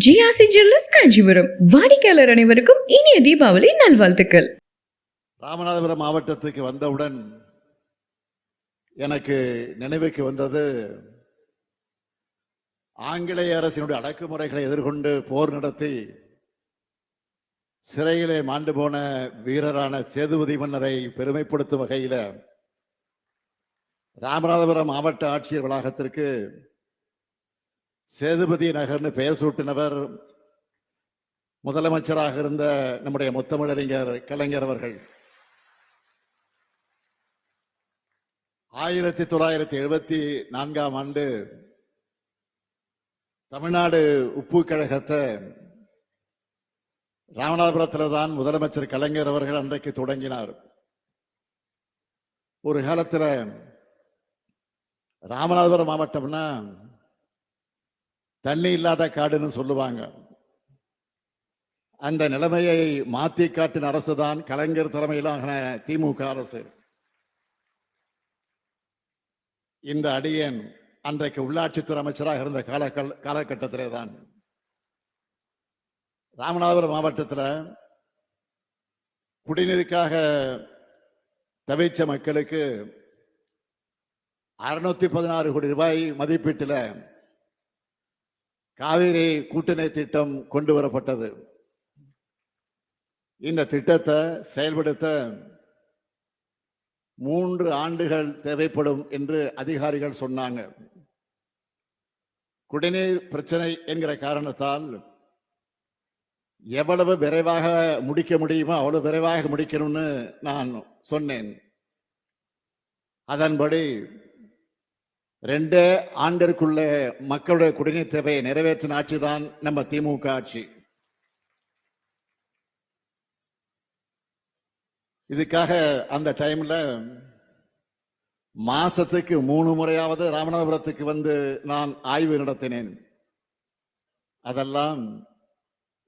GRC jewellers Kanchipuram வாடிக்கையாளர் அனைவருக்கும் இனிய தீபாவளி நல்வாழ்த்துக்கள். ராமநாதபுரம் மாவட்டத்துக்கு வந்தவுடன் எனக்கு நினைவுக்கு வந்தது ஆங்கிலேய அரசினுடைய அடக்குமுறைகளை எதிர்கொண்டு போர் நடத்தி சிறையிலே மாண்டு போன வீரரான சேதுபதி மன்னரை பெருமைப்படுத்தும் வகையில் ராமநாதபுரம் மாவட்ட ஆட்சியர் வளாகத்திற்கு சேதுபதி நகர்னு பெயர் சூட்டினவர் முதலமைச்சராக இருந்த நம்முடைய முத்தமிழறிஞர் கலைஞர் அவர்கள். ஆயிரத்தி தொள்ளாயிரத்தி எழுபத்தி நான்காம் ஆண்டு தமிழ்நாடு உப்பு கழகத்தை ராமநாதபுரத்தில் தான் முதலமைச்சர் கலைஞர் அவர்கள் அன்றைக்கு தொடங்கினார். ஒரு காலத்துல ராமநாதபுரம் மாவட்டம்னா தண்ணி இல்லாத காடுன்னு சொல்லுவாங்க. அந்த நிலைமையை மாத்தி காட்டின அரசு தான் கலைஞர் தலைமையிலான திமுக அரசு. இந்த அடியன் அன்றைக்கு உள்ளாட்சித்துறை அமைச்சராக இருந்த கால காலகட்டத்திலே தான். ராமநாதபுரம் மாவட்டத்தில் குடிநீருக்காக தவிச்ச மக்களுக்கு அறுநூத்தி பதினாறு கோடி ரூபாய் மதிப்பீட்டில் காவிரி கூட்டணி திட்டம் கொண்டு வரப்பட்டது. இந்த திட்டத்தை செயல்படுத்த மூன்று ஆண்டுகள் தேவைப்படும் என்று அதிகாரிகள் சொன்னாங்க. குடிநீர் பிரச்சனை என்கிற காரணத்தால் எவ்வளவு விரைவாக முடிக்க முடியுமோ அவ்வளவு விரைவாக முடிக்கணும்னு நான் சொன்னேன். அதன்படி ரெண்டு ஆண்டிற்குள்ள மக்களுடைய குடிநீர் தேவையை நிறைவேற்றின ஆட்சி தான் நம்ம திமுக ஆட்சி. இதுக்காக அந்த டைம்ல மாசத்துக்கு மூணு முறையாவது ராமநாதபுரத்துக்கு வந்து நான் ஆய்வு நடத்தினேன். அதெல்லாம்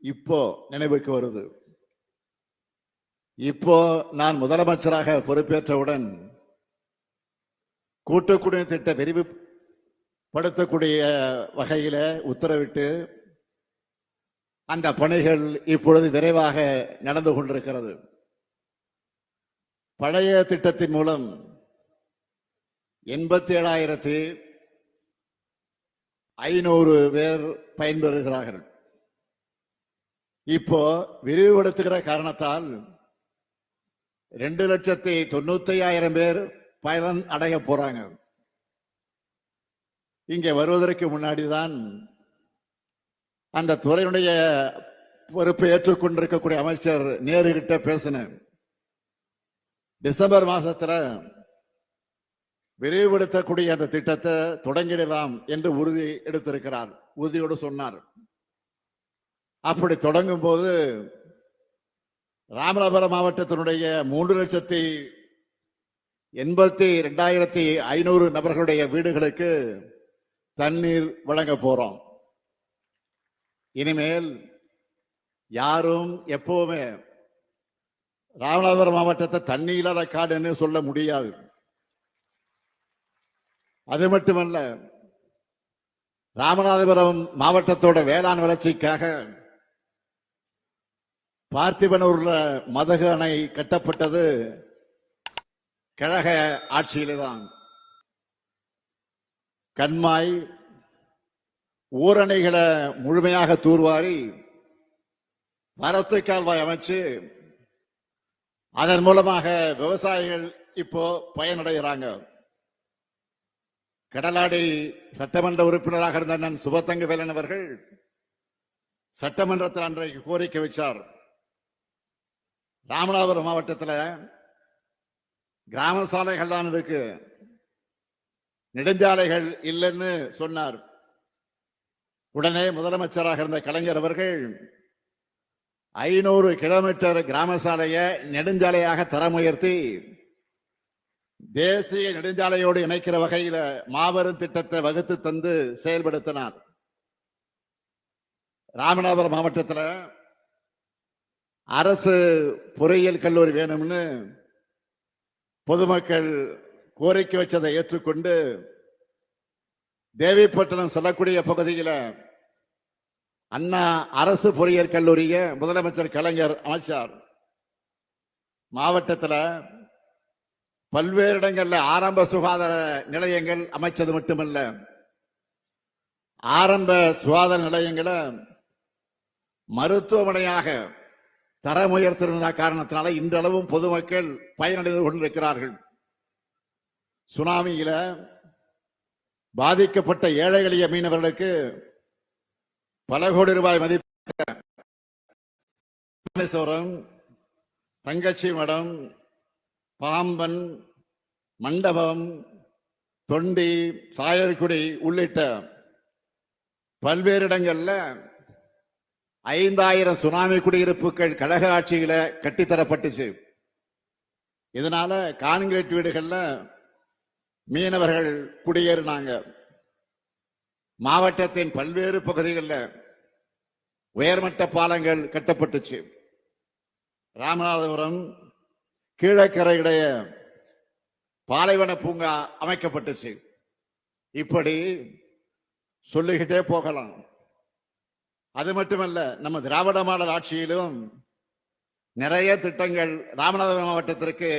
இப்போ நினைவுக்கு வருது. இப்போ நான் முதலமைச்சராக பொறுப்பேற்றவுடன் கூட்டு திட்ட விரிவுபடுத்தக்கூடிய வகையில உத்தரவிட்டு அந்த பணிகள் இப்பொழுது விரைவாக நடந்து கொண்டிருக்கிறது. பழைய திட்டத்தின் மூலம் எண்பத்தி ஏழாயிரத்தி ஐநூறு பேர் பயன்பெறுகிறார்கள். இப்போ விரிவுபடுத்துகிற காரணத்தால் ரெண்டு லட்சத்தி தொண்ணூத்தி ஐயாயிரம் பேர் பயன் அடைய போறாங்க. இங்க வருவதற்கு முன்னாடி தான் அந்த துறையினுடைய பொறுப்பை ஏற்றுக்கொண்டிருக்கக்கூடிய அமைச்சர் நேரு கிட்ட பேசினேன். டிசம்பர் மாசத்துல விரிவுபடுத்தக்கூடிய அந்த திட்டத்தை தொடங்கிடலாம் என்று உறுதி எடுத்திருக்கிறார். உறுதியோடு சொன்னார். அப்படி தொடங்கும் போது ராமநாதபுரம் மாவட்டத்தினுடைய மூன்று லட்சத்தி எண்பத்தி ரெண்டாயிரத்தி ஐநூறு நபர்களுடைய வீடுகளுக்கு தண்ணீர் வழங்க போறோம். இனிமேல் யாரும் எப்பவுமே ராமநாதபுரம் மாவட்டத்தை தண்ணி இல்லாத காடுன்னு சொல்ல முடியாது. அது மட்டுமல்ல ராமநாதபுரம் மாவட்டத்தோட வேளாண் வளர்ச்சிக்காக பார்த்திபனூர்ல மதகு அணை கட்டப்பட்டது. கழக ஆட்சியில தான் கண்மாய் ஊரணைகளை முழுமையாக தூர்வாரி வரத்து கால்வாய் அமைச்சு அதன் மூலமாக விவசாயிகள் இப்போ பயனடைகிறாங்க. கடலாடி சட்டமன்ற உறுப்பினராக இருந்த அண்ணன் சுபத்தங்க வேலன் அவர்கள் சட்டமன்றத்தில் அன்றைக்கு கோரிக்கை வச்சார். ராமநாதபுரம் மாவட்டத்தில் கிராம சாலைகள் தான் இருக்கு. நெடுஞ்சாலைகள் இல்லைன்னு சொன்னார். உடனே முதலமைச்சராக இருந்த கலைஞர் அவர்கள் ஐநூறு கிலோமீட்டர் கிராம சாலையை நெடுஞ்சாலையாக தரம் உயர்த்தி தேசிய நெடுஞ்சாலையோடு இணைக்கிற வகையில மாபெரும் திட்டத்தை வகுத்து தந்து செயல்படுத்தினார். ராமநாதபுரம் மாவட்டத்தில் அரசு பொறியியல் கல்லூரி வேணும்னு பொதுமக்கள் கோரிக்கை வச்சதை ஏற்றுக்கொண்டு தேவிப்பட்டினம் செல்லக்கூடிய பகுதியில் அண்ணா அரசு பொறியியல் கல்லூரிய முதலமைச்சர் கலைஞர் அமைச்சார். மாவட்டத்தில் பல்வேறு இடங்களில் ஆரம்ப சுகாதார நிலையங்கள் அமைச்சது மட்டுமல்ல ஆரம்ப சுகாதார நிலையங்களை மருத்துவமனையாக தரம் உயர்த்திருந்த காரணத்தினால இன்றளவும் பொதுமக்கள் பயனடைந்து கொண்டிருக்கிறார்கள். சுனாமியில பாதிக்கப்பட்ட ஏழை எளிய மீனவர்களுக்கு பல கோடி ரூபாய் மதிப்பு. ராமேஸ்வரம் தங்கச்சி மடம் பாம்பன் மண்டபம் தொண்டி சாயர்குடி உள்ளிட்ட பல்வேறு இடங்கள்ல ஐந்தாயிரம் சுனாமி குடியிருப்புகள் கழக ஆட்சியில கட்டித்தரப்பட்டுச்சு. இதனால கான்கிரீட் வீடுகள்ல மீனவர்கள் குடியேறினாங்க. மாவட்டத்தின் பல்வேறு பகுதிகளில் உயர்மட்ட பாலங்கள் கட்டப்பட்டுச்சு. ராமநாதபுரம் கீழக்கரையுடைய பாலைவன பூங்கா அமைக்கப்பட்டுச்சு. இப்படி சொல்லிக்கிட்டே போகலாம். அது மட்டுமல்ல நம்ம திராவிட மாடல் ஆட்சியிலும் நிறைய திட்டங்கள் ராமநாதபுரம் மாவட்டத்திற்கு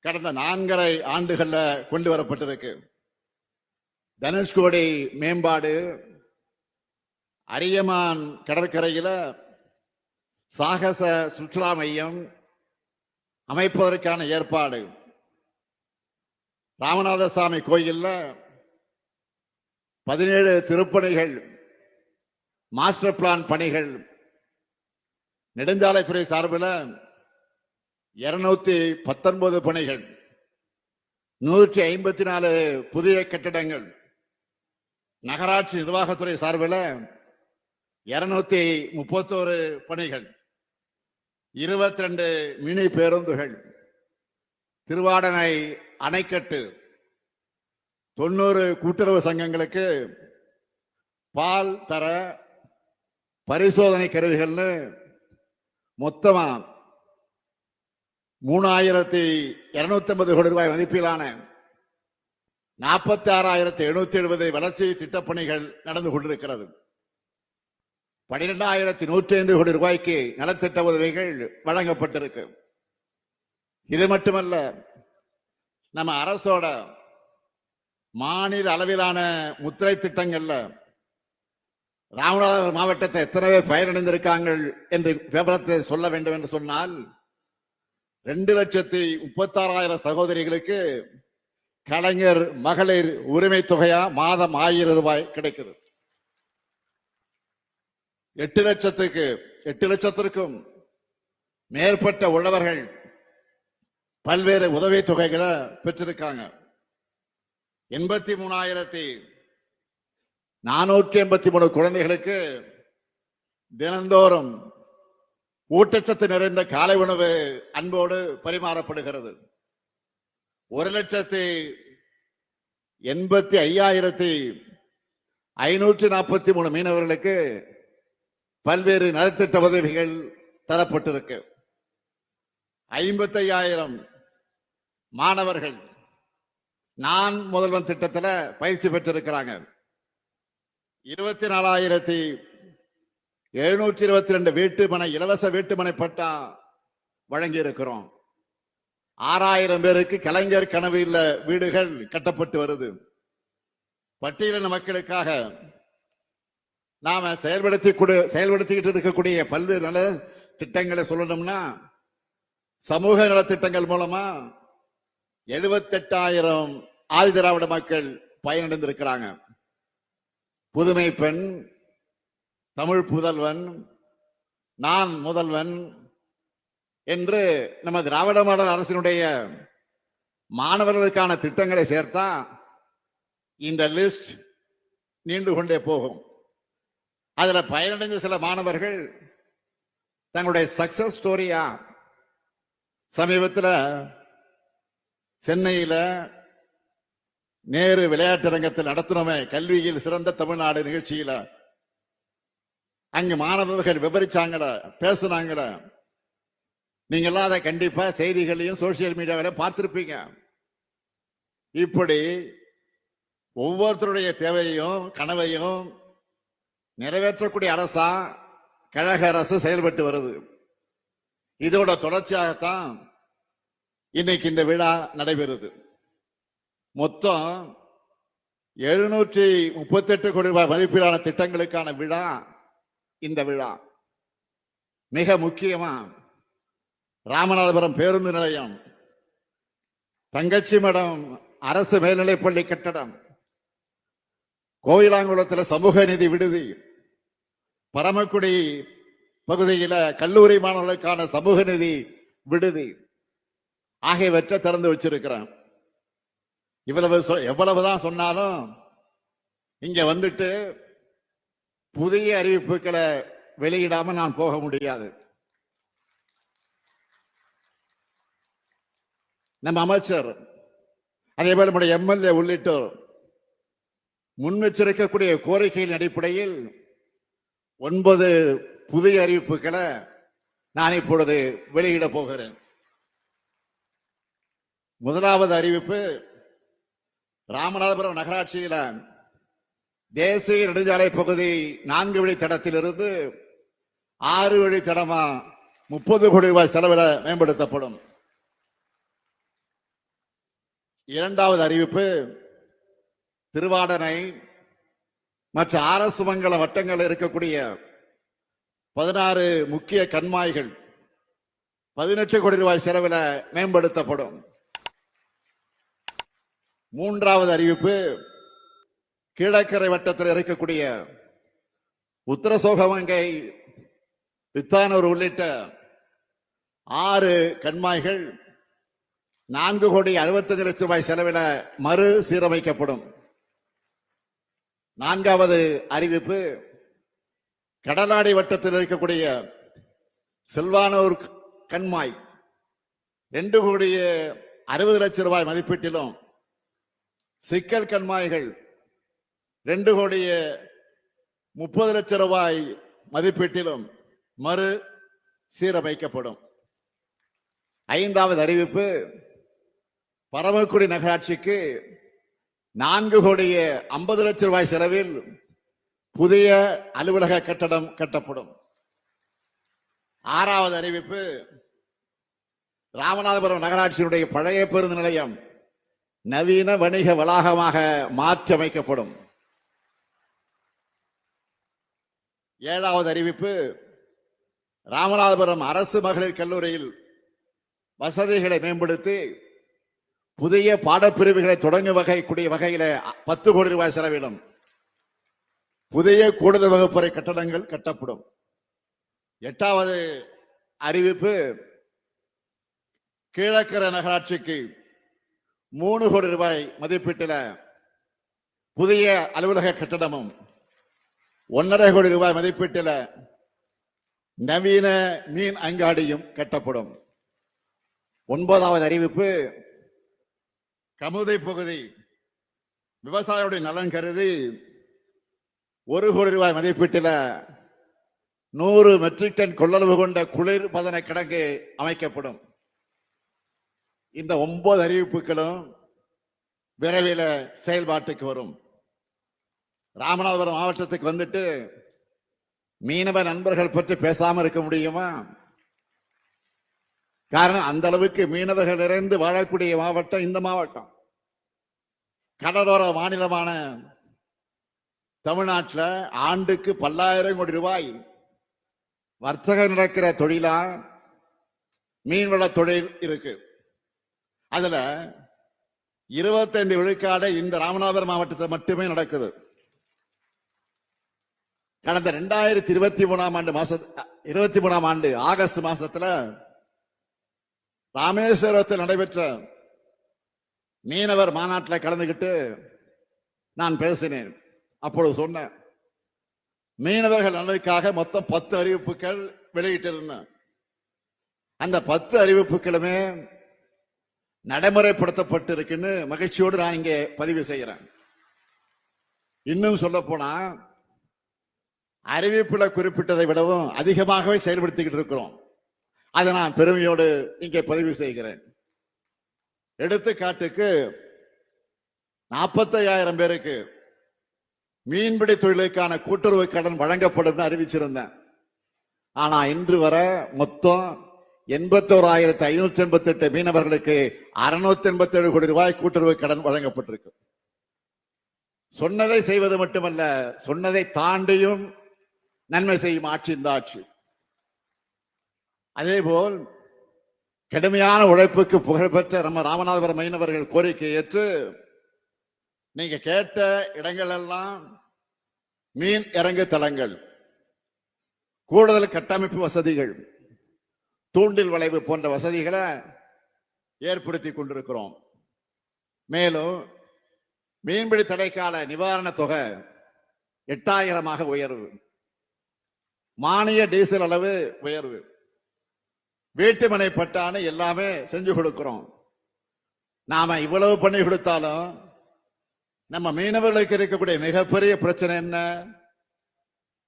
கடந்த நான்கரை ஆண்டுகள்ல கொண்டு வரப்பட்டிருக்கு. தனுஷ்கோடி மேம்பாடு அரியமான் கடற்கரையில சாகச சுற்றுலா மையம் அமைப்பதற்கான ஏற்பாடு ராமநாதசாமி கோயில்ல பதினேழு திருப்பணிகள் மாஸ்டர் பிளான் பணிகள். நெடுஞ்சாலைத்துறை சார்பில் இருநூத்தி பத்தொன்பது பணிகள். நூற்றி ஐம்பத்தி நாலு புதிய கட்டிடங்கள். நகராட்சி நிர்வாகத்துறை சார்பில் இருநூத்தி முப்பத்தோரு பணிகள். இருபத்தி ரெண்டு மினி பேருந்துகள். திருவாடனை அணைக்கட்டு. தொண்ணூறு கூட்டுறவு சங்கங்களுக்கு பால் தர பரிசோதனை கருவிகள்னு மொத்தமா மூணாயிரத்தி இருநூத்தி ஐம்பது கோடி ரூபாய் மதிப்பிலான நாற்பத்தி ஆறாயிரத்தி எழுநூத்தி எழுபது வளர்ச்சி திட்டப்பணிகள் நடந்து கொண்டிருக்கிறது. பனிரெண்டாயிரத்தி நூற்றி ஐந்து கோடி ரூபாய்க்கு நலத்திட்ட உதவிகள் வழங்கப்பட்டிருக்கு. இது மட்டுமல்ல நம்ம அரசோட மாநில அளவிலான முத்திரை திட்டங்கள்ல ராமநாதபுரம் மாவட்டத்தை எத்தனை பேர் பயனடைந்திருக்காங்க என்று விவரத்தை சொல்ல வேண்டும் என்று சொன்னால் ரெண்டு லட்சத்தி முப்பத்தாறாயிரம் சகோதரிகளுக்கு கலைஞர் மகளிர் உரிமை தொகையா மாதம் ஆயிரம் ரூபாய் கிடைக்குது எட்டு லட்சத்துக்கு எட்டு லட்சத்திற்கும் மேற்பட்ட உள்ளவர்கள் பல்வேறு உதவி தொகைகளை பெற்றிருக்காங்க. எண்பத்தி மூணாயிரத்தி நானூற்றி எண்பத்தி மூணு குழந்தைகளுக்கு தினந்தோறும் ஊட்டச்சத்து நிறைந்த காலை உணவு அன்போடு பரிமாறப்படுகிறது. ஒரு லட்சத்தி எண்பத்தி ஐயாயிரத்தி ஐநூற்றி நாற்பத்தி மூணு மீனவர்களுக்கு பல்வேறு நலத்திட்ட உதவிகள் தரப்பட்டிருக்கு. ஐம்பத்தையாயிரம் மாணவர்கள் நான் முதல்வன் திட்டத்தில் பயிற்சி பெற்றிருக்கிறாங்க. இருபத்தி நாலாயிரத்தி எழுநூற்றி இருபத்தி ரெண்டு வீட்டுமனை இலவச வீட்டுமனை பட்டா வழங்கி இருக்கிறோம் ஆறாயிரம் பேருக்கு கலைஞர் கனவு இல்ல வீடுகள் கட்டப்பட்டு வருது. பட்டியலின மக்களுக்காக நாம செயல்படுத்தி கொடு செயல்படுத்திக்கிட்டு இருக்கக்கூடிய பல்வேறு நல திட்டங்களை சொல்லணும்னா சமூக நலத்திட்டங்கள் மூலமா எழுபத்தெட்டாயிரம் ஆதிதிராவிட மக்கள் பயனடைந்திருக்கிறாங்க. புதுமை பெண் தமிழ் புதல்வன் நான் முதல்வன் என்று நம்ம திராவிட மாடல் அரசினுடைய மாணவர்களுக்கான திட்டங்களை சேர்த்தா இந்த லிஸ்ட் நீண்டு கொண்டே போகும். அதுல பயனடைந்த சில மாணவர்கள் தங்களுடைய சக்சஸ் ஸ்டோரியா சமீபத்தில் சென்னையில் நேரு விளையாட்டரங்கத்தில் நடத்தினோமே கல்வியில் சிறந்த தமிழ்நாடு நிகழ்ச்சியில. அங்கு மாணவர்கள் விவரிச்சாங்கள பேசினாங்கள நீங்க எல்லாம் அதை கண்டிப்பா செய்திகளையும் சோசியல் மீடியாவில பார்த்திருப்பீங்க. இப்படி ஒவ்வொருத்தருடைய தேவையையும் கனவையும் நிறைவேற்றக்கூடிய அரசா கழக அரசு செயல்பட்டு வருது. இதோட தொடர்ச்சியாகத்தான் இன்னைக்கு இந்த விழா நடைபெறுது. மொத்தம் எழுநூற்றி முப்பத்தெட்டு கோடி ரூபாய் மதிப்பிலான திட்டங்களுக்கான விழா இந்த விழா. மிக முக்கியமா ராமநாதபுரம் பேருந்து நிலையம் தங்கச்சி மடம் அரசு மேல்நிலைப்பள்ளி கட்டடம் கோயிலாங்குளத்தில் சமூக நிதி விடுதி பரமக்குடி பகுதியில கல்லூரி மாணவர்களுக்கான சமூக நிதி விடுதி ஆகியவற்றை திறந்து வச்சிருக்கிறேன். இவ்வளவு சொ- எவ்வளவுதான் சொன்னாலும் இங்க வந்துட்டு புதிய அறிவிப்புகளை வெளியிடாம நான் போக முடியாது. நம்ம அமைச்சர் அதே போல நம்முடைய எம்எல்ஏ உள்ளிட்டோர் முன்வச்சிருக்கக்கூடிய கோரிக்கையின் அடிப்படையில் ஒன்பது புதிய அறிவிப்புகளை நான் இப்பொழுது வெளியிட போகிறேன். முதலாவது அறிவிப்பு ராமநாதபுரம் நகராட்சியில தேசிய நெடுஞ்சாலை பகுதி நான்கு வழி தடத்திலிருந்து ஆறு வழி தடமா முப்பது கோடி ரூபாய் செலவில மேம்படுத்தப்படும். இரண்டாவது அறிவிப்பு திருவாடனை மற்ற அரசு மங்கல வட்டங்கள் இருக்கக்கூடிய பதினாறு முக்கிய கண்மாய்கள் பதினெட்டு கோடி ரூபாய் செலவில் மேம்படுத்தப்படும். மூன்றாவது அறிவிப்பு கீழக்கரை வட்டத்தில் இருக்கக்கூடிய உத்தரசோகமங்கை வித்தானூர் உள்ளிட்ட ஆறு கண்மாய்கள் நான்கு கோடி அறுபத்தஞ்சு லட்சம் ரூபாய் செலவில மறு சீரமைக்கப்படும். நான்காவது அறிவிப்பு கடலாடி வட்டத்தில் இருக்கக்கூடிய செல்வானூர் கண்மாய் ரெண்டு கோடி அறுபது லட்சம் ரூபாய் மதிப்பீட்டிலும் சிக்கல் கண்மாய்கள் ரெண்டு கோடிய முப்பது லட்சம் ரூபாய் மதிப்பீட்டிலும் மறு சீரமைக்கப்படும். ஐந்தாவது அறிவிப்பு பரமக்குடி நகராட்சிக்கு நான்கு கோடிய ஐம்பது லட்சம் ரூபாய் செலவில் புதிய அலுவலக கட்டடம் கட்டப்படும். ஆறாவது அறிவிப்பு ராமநாதபுரம் நகராட்சியினுடைய பழைய பேருந்து நிலையம் நவீன வணிக வளாகமாக மாற்றமைக்கப்படும் ஏழாவது அறிவிப்பு ராமநாதபுரம் அரசு மகளிர் கல்லூரியில் வசதிகளை மேம்படுத்தி புதிய பாடப்பிரிவுகளை தொடங்கும் வகை கூடிய வகையில பத்து கோடி ரூபாய் செலவிடும். புதிய கூடுதல் வகுப்பறை கட்டடங்கள் கட்டப்படும். எட்டாவது அறிவிப்பு கீழக்கரை நகராட்சிக்கு மூணு கோடி ரூபாய் மதிப்பீட்டில் புதிய அலுவலக கட்டடமும் ஒன்றரை கோடி ரூபாய் மதிப்பீட்டில் நவீன மீன் அங்காடியும் கட்டப்படும். ஒன்பதாவது அறிவிப்பு கமுதை பகுதி விவசாயியுடைய நலன் கருதி ஒரு கோடி ரூபாய் மதிப்பீட்டில் நூறு மெட்ரிக் டன் கொள்ளளவு கொண்ட குளிர் பதன கிடங்கு அமைக்கப்படும். இந்த ஒன்பது அறிவிப்புகளும் விரைவில் செயல்பாட்டுக்கு வரும். ராமநாதபுரம் மாவட்டத்துக்கு வந்துட்டு மீனவ நண்பர்கள் பற்றி பேசாம இருக்க முடியுமா? காரணம் அந்த அளவுக்கு மீனவர்கள் நிறைந்து வாழக்கூடிய மாவட்டம் இந்த மாவட்டம். கடலோர மாநிலமான தமிழ்நாட்டில் ஆண்டுக்கு பல்லாயிரம் கோடி ரூபாய் வர்த்தகம் நடக்கிற தொழிலா மீன்வள தொழில் இருக்கு. அதுல இருபத்தைந்து விழுக்காடு இந்த ராமநாதபுரம் மாவட்டத்தில் மட்டுமே நடக்குது. கடந்த ரெண்டாயிரத்தி இருபத்தி மூணாம் ஆண்டு மாச இருபத்தி மூணாம் ஆண்டு ஆகஸ்ட் மாசத்துல ராமேஸ்வரத்தில் நடைபெற்ற மீனவர் மாநாட்டில் கலந்துகிட்டு நான் பேசினேன். அப்பொழுது சொன்னேன் மீனவர்கள் நலனுக்காக மொத்தம் பத்து அறிவிப்புகள் வெளியிட்டிருந்தேன். அந்த பத்து அறிவிப்புகளுமே நடைமுறைப்படுத்தப்பட்டு இருக்குன்னு மகிழ்ச்சியோடு நான் இங்கே பதிவு செய்கிறேன். இன்னும் சொல்ல போனா அறிவிப்புல குறிப்பிட்டதை விடவும் அதிகமாகவே செயல்படுத்திக்கிட்டு இருக்கிறோம். அதை நான் பெருமையோடு இங்கே பதிவு செய்கிறேன். எடுத்துக்காட்டுக்கு நாற்பத்தையாயிரம் பேருக்கு மீன்பிடி தொழிலுக்கான கூட்டுறவு கடன் வழங்கப்படும் அறிவிச்சிருந்தேன். ஆனா இன்று வர மொத்தம் எண்பத்தோராயிரத்தி ஐநூத்தி எண்பத்தி எட்டு மீனவர்களுக்கு அறுநூத்தி எண்பத்தி ஏழு கோடி ரூபாய் கூட்டுறவு கடன் வழங்கப்பட்டிருக்கு. சொன்னதை செய்வது மட்டுமல்ல சொன்னதை தாண்டியும் நன்மை செய்யும் ஆட்சி இந்த ஆட்சி. அதேபோல் கடுமையான உழைப்புக்கு புகழ்பெற்ற நம்ம ராமநாதபுரம் மீனவர்கள் கோரிக்கை ஏற்று நீங்க கேட்ட இடங்கள் எல்லாம் மீன் இறங்கு தளங்கள் கூடுதல் கட்டமைப்பு வசதிகள் தூண்டில் வளைவு போன்ற வசதிகளை ஏற்படுத்தி கொண்டிருக்கிறோம். மேலும் மீன்பிடி தடைக்கால நிவாரண தொகை எட்டாயிரமாக உயர்வு. மானிய டீசல் அளவு உயர்வு. வீட்டுமனை பட்டான்னு எல்லாமே செஞ்சு கொடுக்கிறோம். நாம இவ்வளவு பண்ணி கொடுத்தாலும் நம்ம மீனவர்களுக்கு இருக்கக்கூடிய மிகப்பெரிய பிரச்சனை என்ன?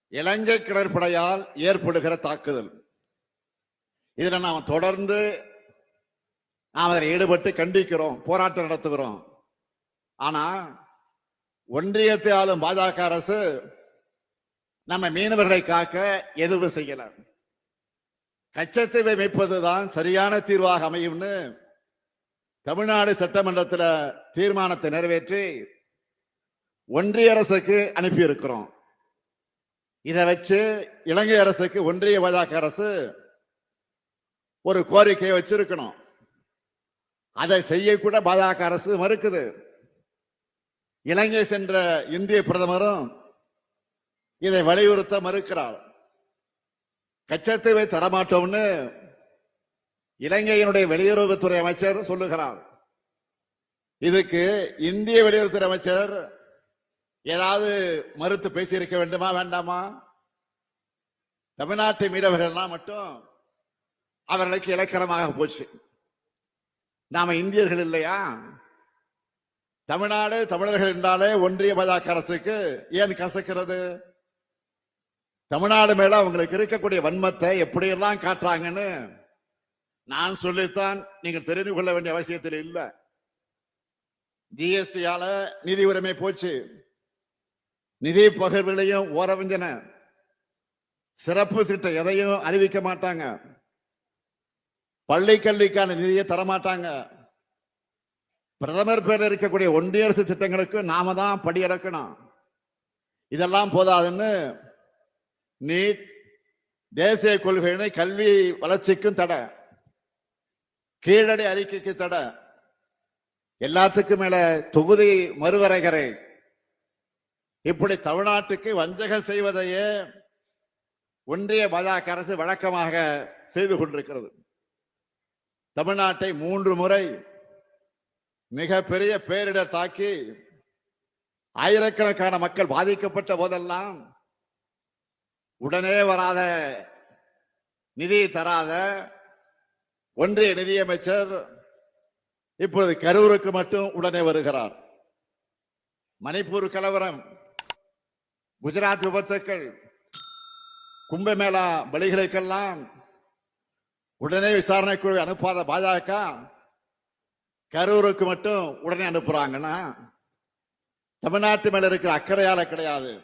இலங்கை கடற்படையால் ஏற்படுகிற தாக்குதல். இதுல நாம் தொடர்ந்து நாம் அதில் ஈடுபட்டு கண்டிக்கிறோம் போராட்டம் நடத்துகிறோம். ஆனா ஒன்றியத்தை ஆளும் பாஜக அரசு நம்ம மீனவர்களை காக்க எதுவும் செய்யல. கச்சத்தீவை மீட்பதுதான் சரியான தீர்வாக அமையும்னு தமிழ்நாடு சட்டமன்றத்தில் தீர்மானத்தை நிறைவேற்றி ஒன்றிய அரசுக்கு அனுப்பியிருக்கிறோம். இதை வச்சு இலங்கை அரசுக்கு ஒன்றிய பாஜக அரசு ஒரு கோரிக்கையை வச்சிருக்கணும். அதை செய்யக்கூட பாஜக அரசு மறுக்குது. இலங்கை சென்ற இந்திய பிரதமரும் இதை வலியுறுத்த மறுக்கிறார். கச்சத்தீவை தரமாட்டோம்னு இலங்கையினுடைய வெளியுறவுத்துறை அமைச்சர் சொல்லுகிறார். இதுக்கு இந்திய வெளியுறவுத்துறை அமைச்சர் ஏதாவது மறுத்து பேசியிருக்க வேண்டுமா வேண்டாமா? தமிழ்நாட்டு மீனவர்கள்லாம் மட்டும் அவர்களுக்கு இலக்கணமாக போச்சு. நாம இந்தியர்கள் இல்லையா? தமிழ்நாடு தமிழர்கள் என்றாலே ஒன்றிய பாஜக அரசுக்கு ஏன் கசக்கிறது? தமிழ்நாடு மேல அவங்களுக்கு இருக்கக்கூடிய வன்மத்தை எப்படியெல்லாம் காட்டுறாங்கன்னு நான் சொல்லித்தான் நீங்கள் தெரிந்து கொள்ள வேண்டிய அவசியத்தில் இல்லை. ஜிஎஸ்டியால நிதி உரிமை போச்சு. நிதி பகிர்வுகளையும் ஓரவிஞ்சன. சிறப்பு திட்டம் எதையும் அறிவிக்க மாட்டாங்க. பள்ளி கல்விக்கான நிதியை தரமாட்டாங்க. பிரதமர் பேர் இருக்கக்கூடிய ஒன்றிய அரசு திட்டங்களுக்கு நாம தான் படியிறக்கணும் இதெல்லாம் போதாதுன்னு நீட் தேசிய கொள்கையினை கல்வி வளர்ச்சிக்கும் தடை. கீழடி அறிக்கைக்கு தடை. எல்லாத்துக்கும் மேல தொகுதி மறுவரைகரை இப்படி தமிழ்நாட்டுக்கு வஞ்சகம் செய்வதையே ஒன்றிய பாஜக அரசு வழக்கமாக செய்து கொண்டிருக்கிறது. தமிழ்நாட்டை மூன்று முறை மிகப்பெரிய பேரிடர் தாக்கி ஆயிரக்கணக்கான மக்கள் பாதிக்கப்பட்ட போதெல்லாம் உடனே வராத நிதி தராத ஒன்றிய நிதியமைச்சர் இப்போது கரூருக்கு மட்டும் உடனே வருகிறார். மணிப்பூர் கலவரம் குஜராத் விபத்துக்கள் கும்பமேளா பலிகளுக்கெல்லாம் உடனே விசாரணை குழு அனுப்பாத பாஜக கரூருக்கு மட்டும் உடனே அனுப்புறாங்கன்னா தமிழ்நாட்டு மேல இருக்கிற அக்கறையால கிடையாது.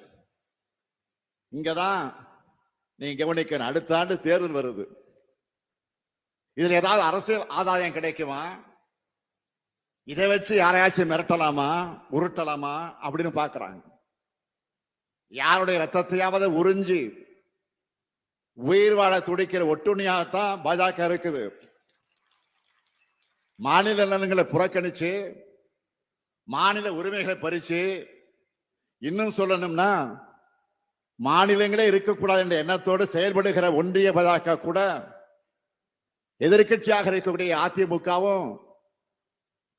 இங்கதான் நீங்க கவனிக்கணும். அடுத்த ஆண்டு தேர்தல் வருது. இதுல ஏதாவது அரசியல் ஆதாயம் கிடைக்குமா? இதை வச்சு யாரையாச்சும் மிரட்டலாமா? உருட்டலாமா? அப்படின்னு பாக்குறாங்க யாருடைய ரத்தத்தையாவது உறிஞ்சி உயிர் வாழ துடிக்கிற ஒட்டுணியாகத்தான் பாஜக இருக்குது. மாநில நலன்களை புறக்கணிச்சு மாநில உரிமைகளை பறிச்சு இன்னும் சொல்லணும்னா மாநிலங்களே இருக்கக்கூடாது என்ற எண்ணத்தோடு செயல்படுகிற ஒன்றிய பாஜக கூட எதிர்க்கட்சியாக இருக்கக்கூடிய அதிமுகவும்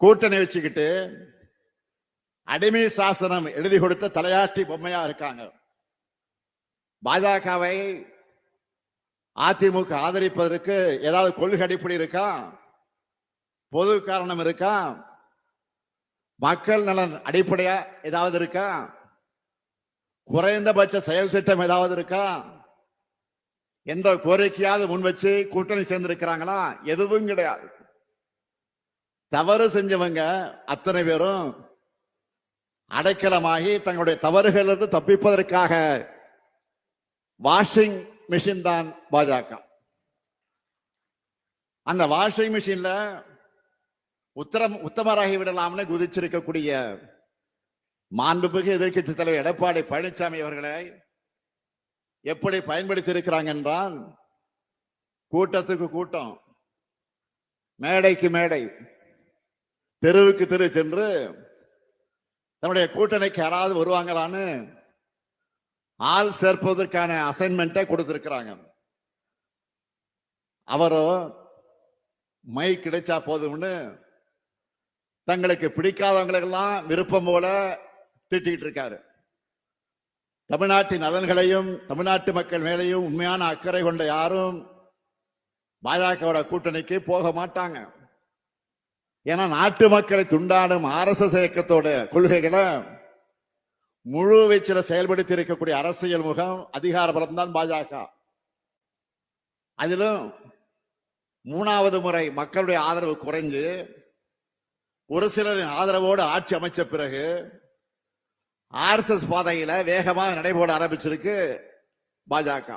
கூட்டணி வச்சுக்கிட்டு அடிமை சாசனம் எழுதி கொடுத்த தலையாட்டி பொம்மையா இருக்காங்க. பாஜகவை அதிமுக ஆதரிப்பதற்கு ஏதாவது கொள்கை அடிப்படை இருக்கா? பொது காரணம் இருக்கா? மக்கள் நலன் அடிப்படையா ஏதாவது இருக்கா? குறைந்தபட்ச செயல் திட்டம் ஏதாவது இருக்கா? எந்த கோரிக்கையாவது முன் வச்சு கூட்டணி சேர்ந்திருக்கிறாங்களா? எதுவும் கிடையாது. தவறு செஞ்சவங்க அத்தனை பேரும் அடைக்கலமாகி தங்களுடைய தவறுகளிலிருந்து தப்பிப்பதற்காக வாஷிங் மிஷின் தான் பாஜக. அந்த வாஷிங் மிஷின்ல உத்தரம் உத்தமராகி விடலாம்னு குதிச்சிருக்கக்கூடிய மாண்புமிகு எதிர்க்கட்சி தலைவர் எடப்பாடி பழனிசாமி அவர்களை எப்படி பயன்படுத்தி இருக்கிறாங்க என்றால் கூட்டத்துக்கு கூட்டம் மேடைக்கு மேடை தெருவுக்கு தெரு சென்று தன்னுடைய கூட்டணிக்கு யாராவது வருவாங்களான்னு ஆள் சேர்ப்பதற்கான அசைன்மெண்ட்டை கொடுத்திருக்கிறாங்க. அவரோ மை கிடைச்சா போதும்னு தங்களுக்கு பிடிக்காதவங்களுக்கெல்லாம் விருப்பம் போல திட்டிகிட்டு இருக்காரு. தமிழ்நாட்டின் நலன்களையும் தமிழ்நாட்டு மக்கள் மேலையும் உண்மையான அக்கறை கொண்ட யாரும் பாஜகவோட கூட்டணிக்கு போக மாட்டாங்க. ஏன்னா நாட்டு மக்களை துண்டாடும் ஆர்எஸ்எஸ் இயக்கத்தோட கொள்கைகளை முழு வீச்சில் செயல்படுத்தி இருக்கக்கூடிய அரசியல் முகம் அதிகார பலம் தான் பாஜக. அதிலும் மூணாவது முறை மக்களுடைய ஆதரவு குறைஞ்சு ஒரு சிலரின் ஆதரவோடு ஆட்சி அமைச்ச பிறகு ஆர்எஸ்எஸ் பாதையில வேகமாக நடைபோட ஆரம்பிச்சிருக்கு பாஜக.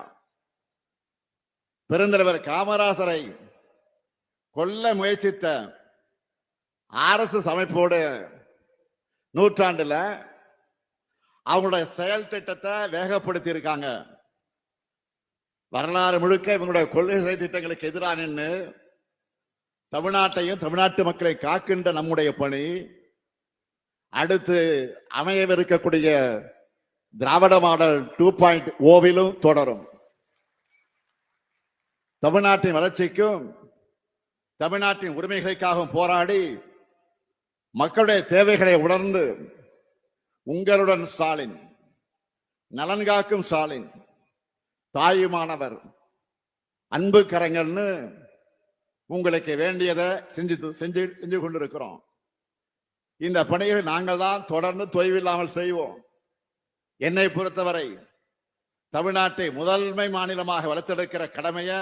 பெருந்தலைவர் காமராசரை கொல்ல முயற்சித்த ஆர்எஸ்எஸ் அமைப்போடு நூற்றாண்டுல அவங்களுடைய செயல் திட்டத்தை வேகப்படுத்தி இருக்காங்க வரலாறு முழுக்க இவங்களுடைய கொள்கை திட்டங்களுக்கு எதிராக நின்று தமிழ்நாட்டையும் தமிழ்நாட்டு மக்களை காக்கின்ற நம்முடைய பணி அடுத்து அமையவிருக்கக்கூடிய திராவிட மாடல் டூ பாயிண்ட் ஓவிலும் தொடரும். தமிழ்நாட்டின் வளர்ச்சிக்கும் தமிழ்நாட்டின் உரிமைகளுக்காகவும் போராடி மக்களுடைய தேவைகளை உணர்ந்து உங்களுடன் ஸ்டாலின் நலன்காக்கும் ஸ்டாலின் தாயுமானவர் அன்பு கரங்கள்னு உங்களுக்கு வேண்டியதை செஞ்சு செஞ்சு செஞ்சு கொண்டிருக்கிறோம். இந்த பணியை நாங்கள் தான் தொடர்ந்து தொய்வில்லாமல் செய்வோம். என்னை பொறுத்தவரை தமிழ்நாட்டை முதன்மை மாநிலமாக வளர்த்தெடுக்கிற கடமையை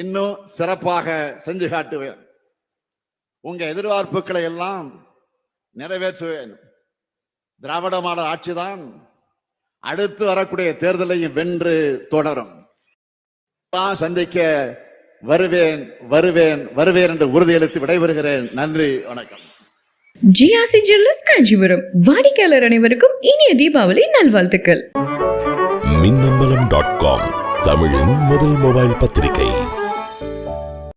இன்னும் சிறப்பாக செஞ்சு காட்டுவேன். உங்க எதிர்பார்ப்புகளை எல்லாம் நிறைவேற்றுவேன். திராவிட மாடல் ஆட்சிதான். அடுத்து வரக்கூடிய தேர்தலையும் வென்று தொடரும். தான் சந்திக்க வருவேன் வருவேன் வருவேன் என்று உறுதியளித்து விடைபெறுகிறேன். நன்றி வணக்கம். GRC jewellers Kanchipuram. வாடிக்கையாளர் அனைவருக்கும் இனிய தீபாவளி நல்வாழ்த்துக்கள். மின்னம்பலம் டாட் காம் தமிழின் முதல் மொபைல் பத்திரிகை.